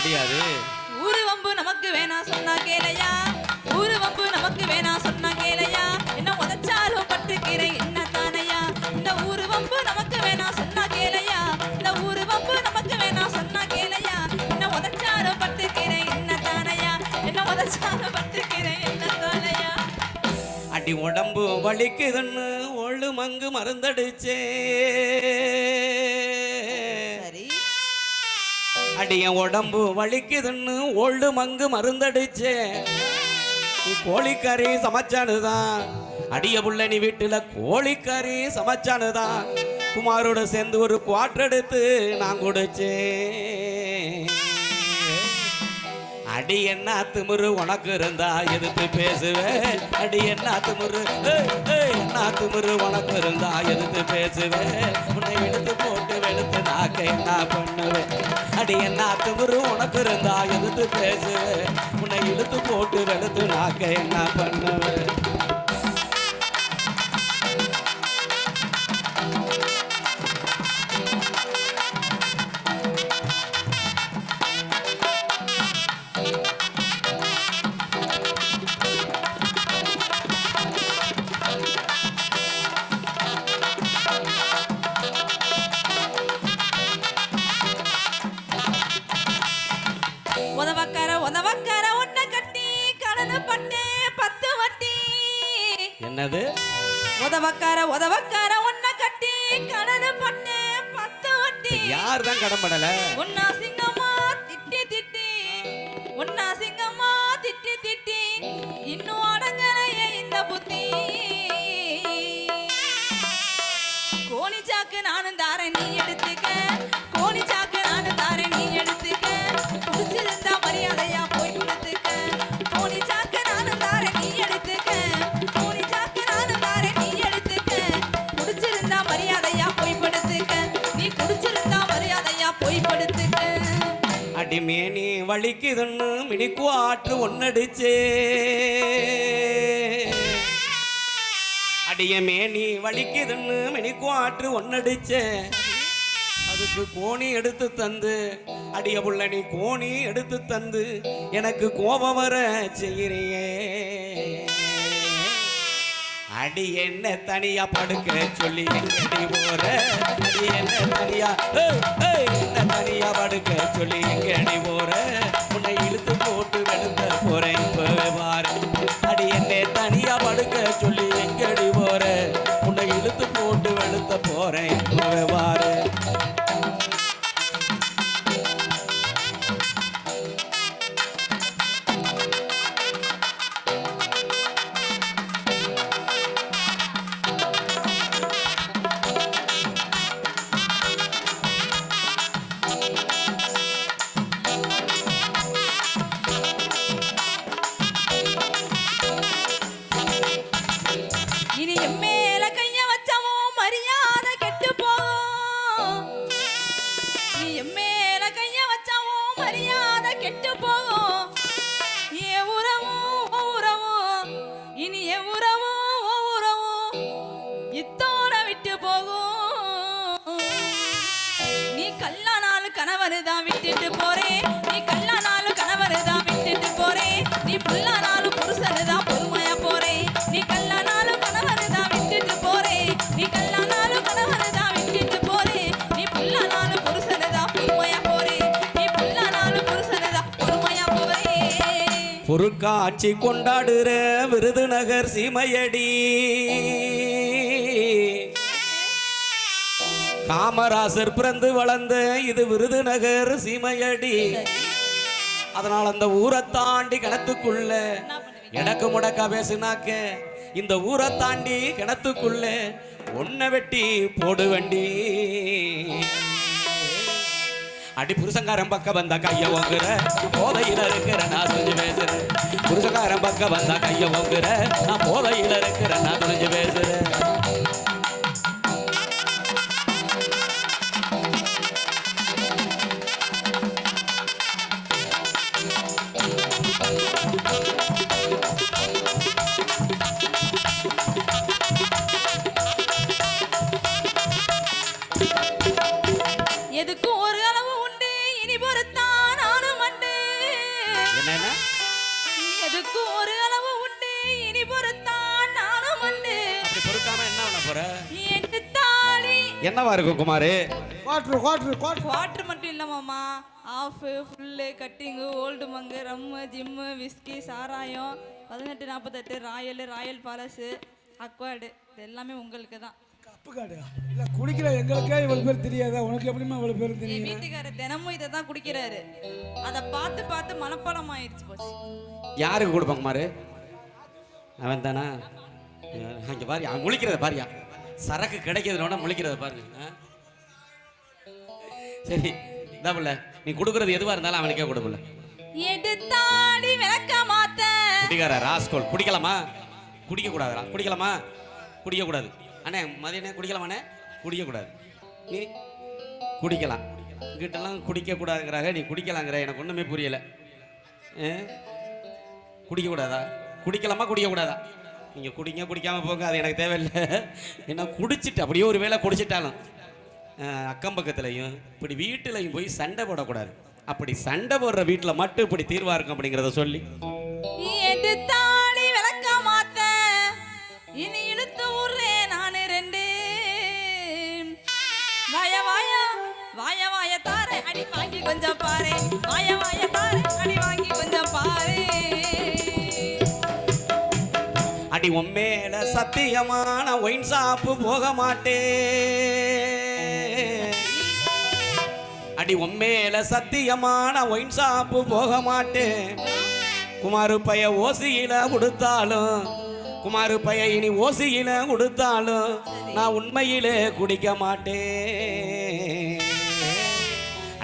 முடியாது. ஊரு வம்பு நமக்கு வேணாம் சொன்னா கேளையா? ஊரு வம்பு நமக்கு வேணாம் சொன்னா கேளையா? என்ன உதச்சாலும் பட்டுக்கிறேன் என்ன தானையா? இந்த ஊரு வம்பு நமக்கு வேணாம் சொன்னா கேளையா? இந்த ஊரு வம்பு நமக்கு வேணாம் சொன்னா கேளையா? என்ன உதச்சாலும் பட்டுக்கிறேன் என்ன தானையா? என்ன உதச்சாலும் பட்டுக்கிறேன் என்ன தானையா? அடி உடம்பு வலிக்குதுன்னு ஒழு மங்கு மருந்தடிச்சே. அடிய உடம்பு வலிக்குதுன்னு ஓல்டு மங்கு மருந்தடிச்சே. நீ கோழிக்கறி சமைச்சானுதான். அடிய புள்ள நீ வீட்டுல கோழிக்கறி சமைச்சானுதான். குமாரோட சேர்ந்து ஒரு குவாட்டர் எடுத்து நான் குடிச்சேன். அடி என்ன திமுரு உனக்கு இருந்தா எதிர்த்து பேசுவேன் அடி என்ன திமுரு என்ன திமுரு உனக்கு இருந்தா எதிர்த்து பேசுவேன் உன்னை எடுத்து போட்டு வெளுத்து நாக்க என்ன பண்ணுவேன் அடி என்ன திமுரு உனக்கு இருந்தா எதிர்த்து பேசுவேன் உன்னை இழுத்து போட்டு வெளுத்து நாக்க என்ன பண்ணுவேன் உதவக்கார உதவக்கார உன்னை கட்டி கடந்து பட்டே பத்து வட்டி. யார் தான் கடம்படல உன்னா அடிமேனி வலிக்குதுன்னு மினிக்கு ஆற்று ஒன்னடிச்சே அடியமேனி வலிக்குதுன்னு மினிக்கு ஆற்று ஒன்னடிச்சே அதுக்கு கோணி எடுத்து தந்து அடிய புள்ள நீ கோணி எடுத்து தந்து எனக்கு கோபம் வர செய்கிறியே அடி என்ன தனியா படுக்க சொல்லி எங்கடி போற? அடி என்ன தனியா? என்ன தனியா படுக்க சொல்லி எங்கடி போற? உன்னை இழுத்து போட்டு வெளுத்த போறேன் பாரு. அடி என்ன தனியா படுக்க சொல்லி எங்கடி போற? உன்னை இழுத்து போட்டு வெளுத்த போறேன் மரியாதை கெட்டு பொருட்காட்சி கொண்டாடுற விருதுநகர் சீமையடி. காமராசர் பிறந்து வளர்ந்த இது விருதுநகர் சீமையடி. அதனால் அந்த ஊரை தாண்டி கிணத்துக்குள்ள எனக்கு முடக்கா பேசுனாக்க இந்த ஊரை தாண்டி கிணத்துக்குள்ள ஒன்ன வெட்டி போடு வண்டி அடி புருஷங்காரன் பக்கம் வந்தா கைய ஓங்குற. போதையில இருக்கிற நான் துணிஞ்சு பேசுறேன். புருஷங்காரன் பக்கம் வந்தா கைய ஓங்குற. நான் போதையில இருக்கிற நான் துணிஞ்சு பேசுறேன். என்னவா இருக்கும் குமாரு? குவாட்ரு குவாட்ரு குவாட்ரு குவாட்ரு மட்டும் இல்லை மாமா. Half full cutting Old Monk rum gym whisky சாராயம் பதினெட்டு நாற்பத்தெட்டு ராயல் ராயல் பாலஸு அக்வார்டு இது எல்லாமே உங்களுக்கு தான். கப்பு காடு இல்ல குடிக்கிற எங்களுக்கே இவ்வளவு பேர் தெரியாதா? உனக்கு எப்படிமா இவ்வளவு பேர் என் தெரியும்? வீட்டுக்காரர் தினமும் இதை தான் குடிக்கிறாரு. அதை பார்த்து பார்த்து மனப்பாடம் ஆயிடுச்சு போச்சு யாருக்கு கொடுப்பாங்க குமாரு? அவன் தானா அங்கே பாரு அவன் முழிக்கிறத பாரியா? சரக்கு கிடைக்கிறதுனோட முழிக்கிறத பாருங்க? சரி இதாப்புல நீ கொடுக்கறது எதுவா இருந்தாலும் அவனுக்கே கொடுப்பல எடுத்தாடி விளக்க மாத்த. குடிக்கார ராஸ்கோல் குடிக்கலாமா? குடிக்க கூடாதுடா குடிக்கலாமா? குடிக்க கூடாது அண்ணே மதியனே குடிக்கலாமாண்ணே? குடிக்க கூடாது நீ குடிக்கலாம். இங்கிட்டலாம் குடிக்க கூடாதுங்கிறாங்க நீ குடிக்கலாங்கிற எனக்கு ஒண்ணுமே புரியல? குடிக்க கூடாதா குடிக்கலாமா குடிக்க கூடாதா நீங்க குடிங்க குடிக்காம போங்க அது எனக்கு தேவையில்லை. ஏன்னா குடிச்சிட்டு அப்படியே ஒரு வேளை குடிச்சிட்டாலும் அக்கம் பக்கத்துலையும் இப்படி வீட்டிலையும் போய் சண்டை போடக்கூடாது. அப்படி சண்டை போடுற வீட்டில் மட்டும் இப்படி தீர்வா இருக்கும் அப்படிங்கிறத சொல்லி. இனி இழுத்து ஊர்றேன் நானு ரெண்டு. வாய வாய வாய வாய தாரே அடி வாங்கி கொஞ்சம் பாரு. வாய வாய தாரே அடி உண்மையில சத்தியமான ஒயின் சாப்பு போக மாட்டேன் அடி உண்மையில சத்தியமான ஒயின் சாப்பு போக மாட்டேன் குமாரு பைய ஓசியில கொடுத்தாலும் குமாரு பைய இனி ஓசியில கொடுத்தாலும் நான் உண்மையிலே குடிக்க மாட்டேன்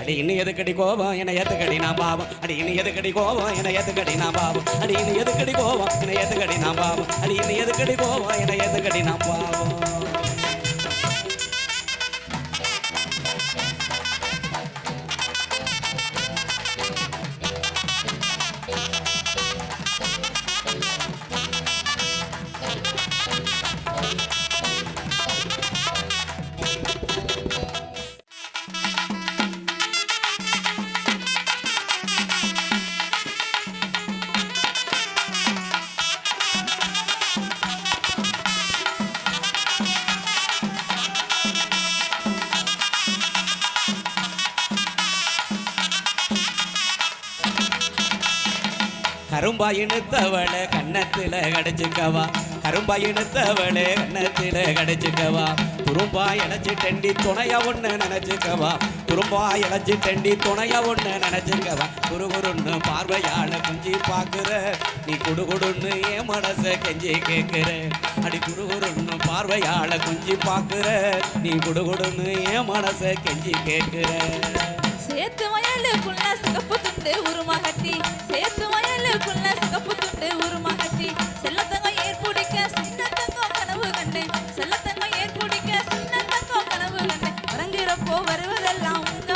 அடி இன்னும் எதுக்கடி கோபம்? என்னை ஏத்துக்கடி நான் பாவம். அடி இன்னும் எதுக்கடி கோபம்? என்னை ஏத்துக்கடி நான் பாவம். அடி இன்னும் எதுக்கடி கோபம்? என்னை ஏத்துக்கடி நான் பாவம். அடி இன்னும் எதுக்கடி கோபம்? என்னை ஏத்துக்கடி நான் பாவம். கரும்பா இழுத்தவளை கண்ணத்தில் கடிச்சுக்கவா. கரும்பா இழுத்தவளை கண்ணத்தில் கடிச்சுக்கவா. துரும்பா இழைச்சி டெண்டி துணையா ஒண்ணு நினைச்சுக்கவா. துரும்பா இழைச்சி டெண்டி துணையா ஒண்ணு நினைச்சுக்கவா. குறுகுறுன்னு பார்வையால குஞ்சி பாக்குற நீ குடுகுடுன்னு என் மனச கெஞ்சி கேக்குற அடி குருகுருன்னு பார்வையால குஞ்சி பாக்குற நீ குடுகுடுன்னு என் மனச கெஞ்சி கேக்குற சேத்து வயலுக்குள்ள சிகப்பு துண்டு உருமகட்டி சேத்து சிகப்பு உருமா கட்டி செல்லத்தங்கம் ஏற்புடிக்க சின்ன தங்கம் கனவு கண்டு. செல்லத்தங்கம் ஏற்புடிக்க சின்ன தங்கம் கனவு கண்டு. உறங்குறப்போ வருவதெல்லாம் உங்க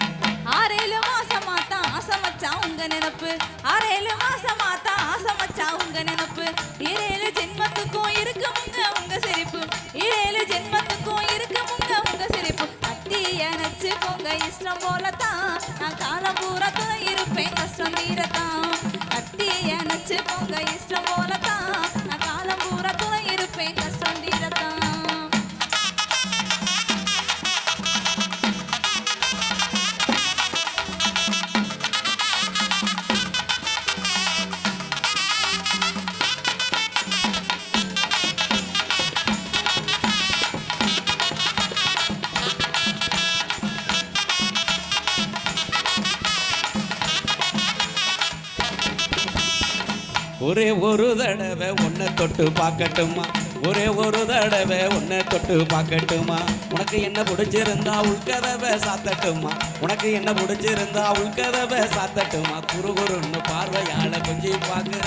உங்க நினப்பு. ஆறேழு மாசமா தான் ஆசமச்சா உங்க நினப்பு. ஏழு ஜென்மத்துக்கும் இருக்குமுங்க உங்க சிரிப்பு. ஏழு ஜென்மத்துக்கும் இருக்குமுங்க உங்க சிரிப்பு. கட்டி அணைச்சு போங்க இஷ்டம் போலத்தான் நான் காலம் பூரா இருப்பேன் கஷ்டம் தீரத்தான் கட்டி அணைச்சு போங்க இஷ்டம் ஒரே ஒரு தடவை உன்னை தொட்டு பார்க்கட்டுமா? ஒரே ஒரு தடவை உன்னை தொட்டு பார்க்கட்டுமா? உனக்கு என்ன பிடிச்சிருந்தா உள்கதவை சாத்தட்டுமா? உனக்கு என்ன பிடிச்சிருந்தா உள்கதவை சாத்தட்டுமா? குறுகுறுன்னு பார்வையால கொஞ்சம் பார்க்குற.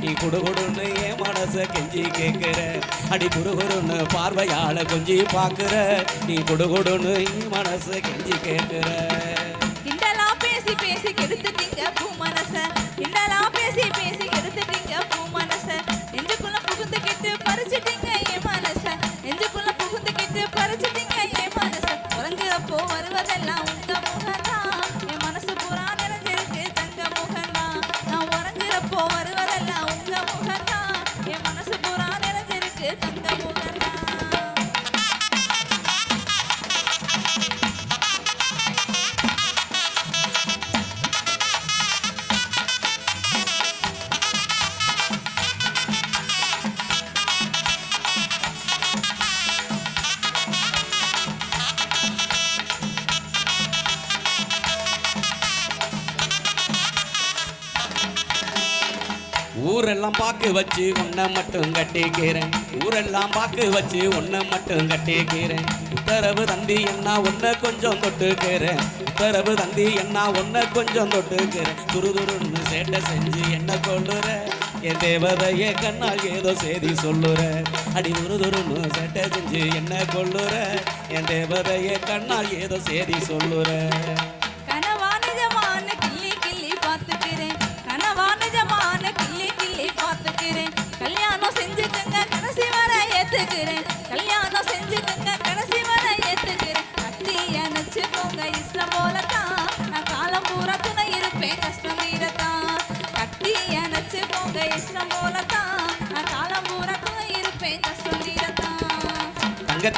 நீ குடுகுடுன்னு என் மனசை கெஞ்சி கேட்குற. அடி குடுகுடுன்னு பார்வையால கொஞ்சம் பார்க்குற. நீ குடுகுடுன்னு என் மனசை கெஞ்சி கேட்குற. கிண்டலா பேசி பேசி கெடுத்துட்டீங்க. நிறைஞ்சிருக்கு தங்க ஊரெல்லாம் பாக்கு வச்சு உன்னை மட்டும் கட்டிக்கிறேன். ஊரெல்லாம் பாக்கு வச்சு உன்னை மட்டும் கட்டிக்கிறேன். உத்தரவு தந்தி என்ன உன்னை கொஞ்சம் தொட்டுக்கிறேன். உத்தரவு தந்தி என்ன உன்னை கொஞ்சம் தொட்டுக்கிறேன். துருதுருன்னு சேட்டை செஞ்சு என்ன கொள்ளுற என் தேவதையே கண்ணால் ஏதோ செய்தி சொல்லுற. அடி துருதுருன்னு சேட்டை செஞ்சு என்ன கொள்ளுற என் தேவதையே கண்ணால் ஏதோ செய்தி சொல்லுற.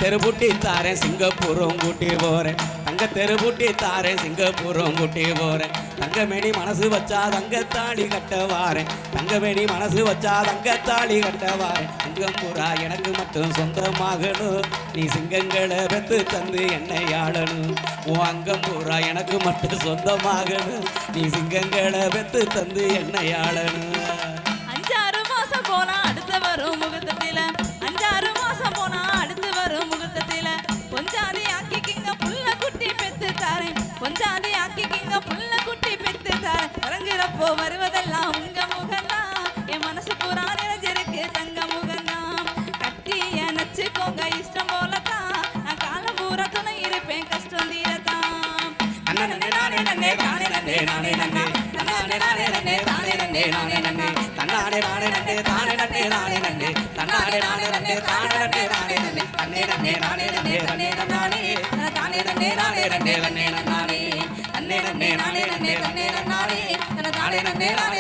தெருபூட்டி தாரேன் சிங்கப்பூரும் கூட்டி போறேன். தங்க தெருபூட்டி தாரேன் சிங்கப்பூரும் கூட்டி போறேன். தங்கமேனி மனசு வச்சா தங்கத்தாடி கட்ட வாரேன் தங்கமேனி மனசு வச்சா தங்கத்தாடி கட்ட வாரேன் சிங்கம்பூரா எனக்கு மட்டும் சொந்தமாகணும். நீ சிங்கங்களை பெத்து தந்து என்னை ஆளணும். உன் அங்கம் பூரா எனக்கு மட்டும் சொந்தமாகணும். நீ சிங்கங்களை பெத்து தந்து என்னை ஆளணும். அஞ்சாறு மாசம் போனா அடுத்த வரும் முகத்த வரும் முகூர்த்தத்தில பொஞ்சாதி ஆக்கிக்கிங்க புள்ள குட்டி பெத்து தாரேன் பொஞ்சாதி ஆக்கிக்கிங்க புள்ள குட்டி பெத்து தாரேன் இறங்குறப்போ வருவதெல்லாம் உங்க முகந்தா என் மனசு பூரா நிறைஞ்சிருக்கு தங்க முகந்தா கட்டி அணைச்சுக்கோங்க இஷ்டம் போலத்தான். நான் காலம் பூரா துணை இருப்பேன் கஷ்டம் தீரத்தான். நன்னே நானே நன்னே தானே நன்னே நானே நன்னே தன்னானே நானே நன்னே தானே நன்னே நானே நன்னே தன்னானே நானே நன்னே தானே நன்னே நானே நன்னே தன்னானே நானே நன்னே தானே நன்னே நானே நன்னே தன்னே நன்னே நானே நன்னே தன்னே நன்னானே தானே நன்னே நானே நன்னே தன்னே நன்னானே தன்னே நன்னே நானே நன்னே தன்னே நன்னானே தானே நன்னே நானே தானே